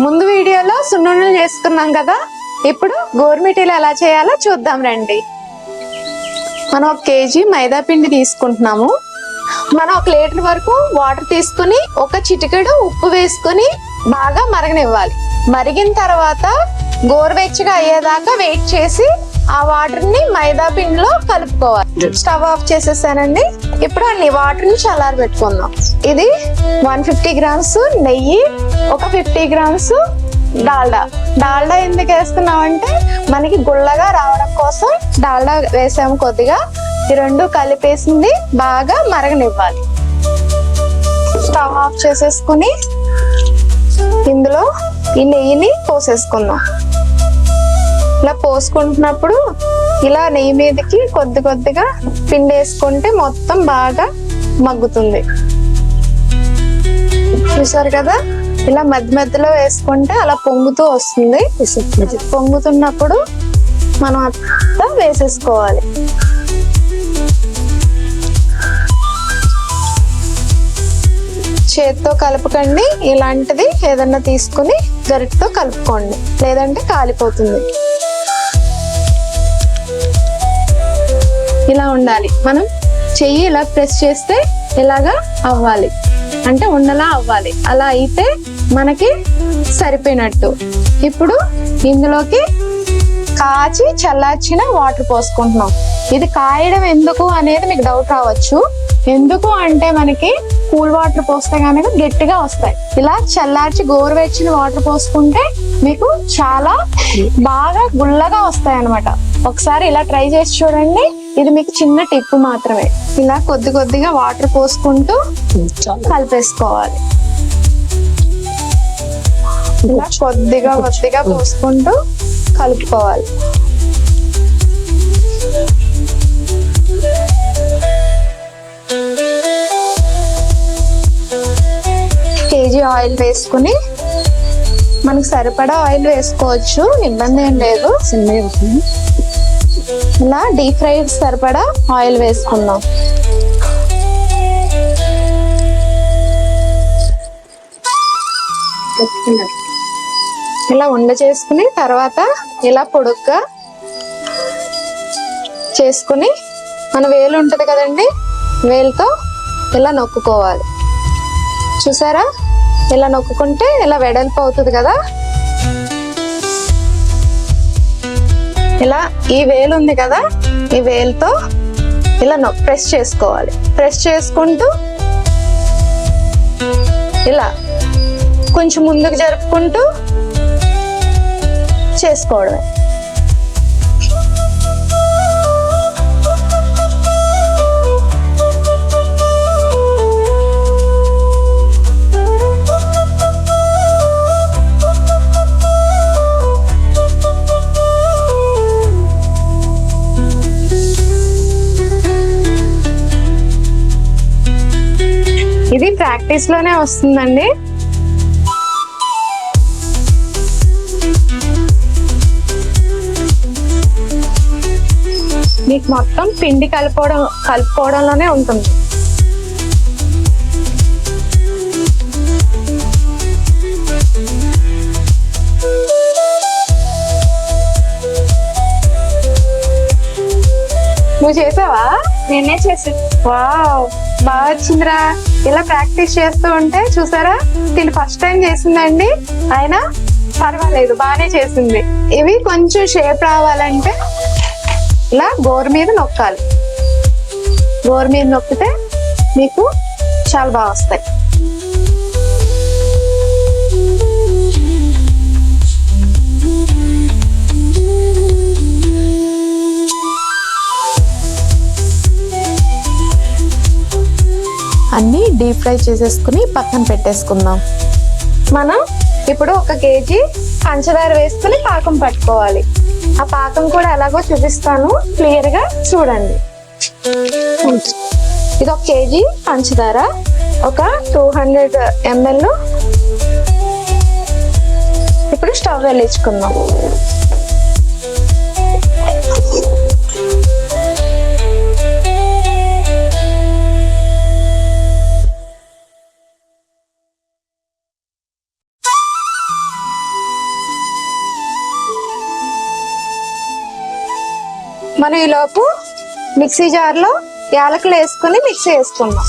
ముందు వీడియోలో సున్నుండలు చేసుకున్నాం కదా ఇప్పుడు గోరుమిటీలు ఎలా చేయాలో చూద్దాం రండి. మనం ఒక కేజీ మైదా పిండి తీసుకుంటున్నాము. మనం ఒక లీటర్ వరకు వాటర్ తీసుకుని ఒక చిటికెడు ఉప్పు వేసుకుని బాగా మరగనివ్వాలి. మరిగిన తర్వాత గోరువెచ్చగా అయ్యేదాకా వెయిట్ చేసి ఆ వాటర్ని మైదా పిండిలో కలుపుకోవాలి. స్టవ్ ఆఫ్ చేసేసానండి. ఇప్పుడు అన్ని వాటర్ని చల్లారి పెట్టుకుందాం. ఇది వన్ ఫిఫ్టీ గ్రామ్స్ నెయ్యి ఒక ఫిఫ్టీ గ్రామ్స్ డాల్డా. డాల్డా ఎందుకు వేస్తున్నామంటే మనకి గుల్లగా రావడం కోసం డాల్డా వేసాము కొద్దిగా. ఈ రెండు కలిపేసింది బాగా మరగనివ్వాలి. స్టవ్ ఆఫ్ చేసేసుకుని ఇందులో ఈ నెయ్యిని పోసేసుకుందాం. ఇలా పోసుకుంటున్నప్పుడు ఇలా నెయ్యి మీదకి కొద్ది కొద్దిగా పిండి వేసుకుంటే మొత్తం బాగా మగ్గుతుంది. చూసారు కదా? ఇలా మధ్య మధ్యలో వేసుకుంటే అలా పొంగుతూ వస్తుంది. పొంగుతున్నప్పుడు మనం అంతా వేసేసుకోవాలి. చేత్తో కలపకండి. ఇలాంటిది ఏదన్నా తీసుకుని గరిటతో కలుపుకోండి. లేదంటే కాలిపోతుంది. ఇలా ఉండాలి. మనం చెయ్యి ఇలా ప్రెస్ చేస్తే ఇలాగా అవ్వాలి. అంటే ఉండలా అవ్వాలి. అలా అయితే మనకి సరిపోయినట్టు. ఇప్పుడు ఇందులోకి కాచి చల్లార్చిన వాటర్ పోసుకుంటున్నాం. ఇది కాయడం ఎందుకు అనేది మీకు డౌట్ రావచ్చు. ఎందుకు అంటే మనకి కూల్ వాటర్ పోస్తే కనుక గట్టిగా వస్తాయి. ఇలా చల్లార్చి గోరువెచ్చిన వాటర్ పోసుకుంటే మీకు చాలా బాగా గుల్లగా వస్తాయి అన్నమాట ఒకసారి ఇలా ట్రై చేసి చూడండి. ఇది మీకు చిన్న టిప్ మాత్రమే. ఇలా కొద్ది కొద్దిగా వాటర్ పోసుకుంటూ కలిపేసుకోవాలి. ఇలా కొద్దిగా కొద్దిగా పోసుకుంటూ కలుపుకోవాలి. ఆయిల్ వేసుకుని మనకు సరిపడా ఆయిల్ వేసుకోవచ్చు ఇబ్బంది ఏం లేదు. ఇలా డీప్ ఫ్రై సరిపడా ఆయిల్ వేసుకుందాం ఇలా ఉండ చేసుకుని తర్వాత ఇలా పొడుగ్గా చేసుకుని మన వేలు ఉంటది కదండి వేలుతో ఇలా నొక్కుకోవాలి. చూసారా? ఇలా నొక్కుంటే ఇలా వెడల్పు అవుతుంది కదా? ఇలా ఈ వేలు ఉంది కదా ఈ వేలుతో ఇలా నొ ప్రెస్ చేసుకోవాలి. ప్రెస్ చేసుకుంటూ ఇలా కొంచెం ముందుకు జరుపుకుంటూ చేసుకోవడమే. ఇది ప్రాక్టీస్లోనే వస్తుందండి. మీకు మొత్తం పిండి కలుపుకోవడం కలుపుకోవడంలోనే ఉంటుంది. నువ్వు చేసావా? నేనే చేసి వావ్ బాగా వచ్చిందిరా. ఇలా ప్రాక్టీస్ చేస్తూ ఉంటే చూసారా? దీన్ని ఫస్ట్ టైం చేసిందండి. అయినా పర్వాలేదు బాగానే చేసింది. ఇవి కొంచెం షేప్ రావాలంటే ఇలా గోరు మీద నొక్కాలి. గోరు మీద నొక్కితే మీకు చాలా బాగా వస్తాయి. అన్నీ డీప్ ఫ్రై చేసేసుకుని పక్కన పెట్టేసుకుందాం. మనం ఇప్పుడు ఒక కేజీ పంచదార వేసుకుని పాకం పట్టుకోవాలి. ఆ పాకం కూడా ఎలాగో చూపిస్తాను. క్లియర్గా చూడండి. ఇది ఒక కేజీ పంచదార. ఒక టూ హండ్రెడ్ ఎంఎల్ ఇప్పుడు స్టవ్ వెలిగించుకుందాం. మనం ఈలోపు మిక్సీ జార్లో యాలకులు వేసుకుని మిక్సీ వేసుకుందాం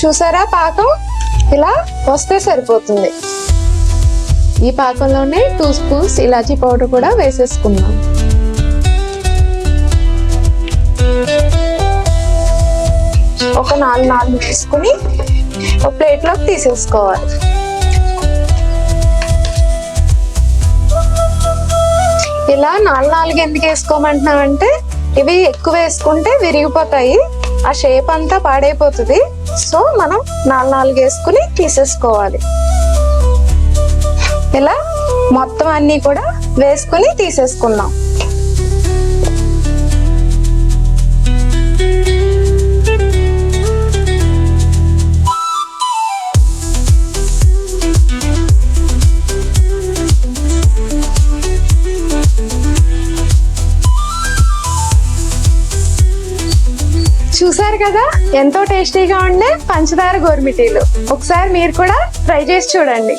చూసారా పాకం? ఇలా వస్తే సరిపోతుంది. ఈ పాకంలోనే టూ స్పూన్స్ ఇలాచీ పౌడర్ కూడా వేసేసుకుందాం. ఒక నాలుగు నాలుగు తీసుకుని ఒక ప్లేట్లోకి తీసేసుకోవాలి. ఇలా నాలుగు నాలుగు ఎందుకు వేసుకోమంటున్నామంటే ఇవి ఎక్కువ వేసుకుంటే విరిగిపోతాయి. ఆ షేప్ అంతా పాడైపోతుంది. సో మనం నాలుగు నాలుగు వేసుకుని తీసేసుకోవాలి. ఇలా మొత్తం అన్ని కూడా వేసుకుని తీసేసుకున్నాం. చూసారు కదా? ఎంతో టేస్టీగా ఉండే పంచదార గోర్మిటీలు ఒకసారి మీరు కూడా ట్రై చేసి చూడండి.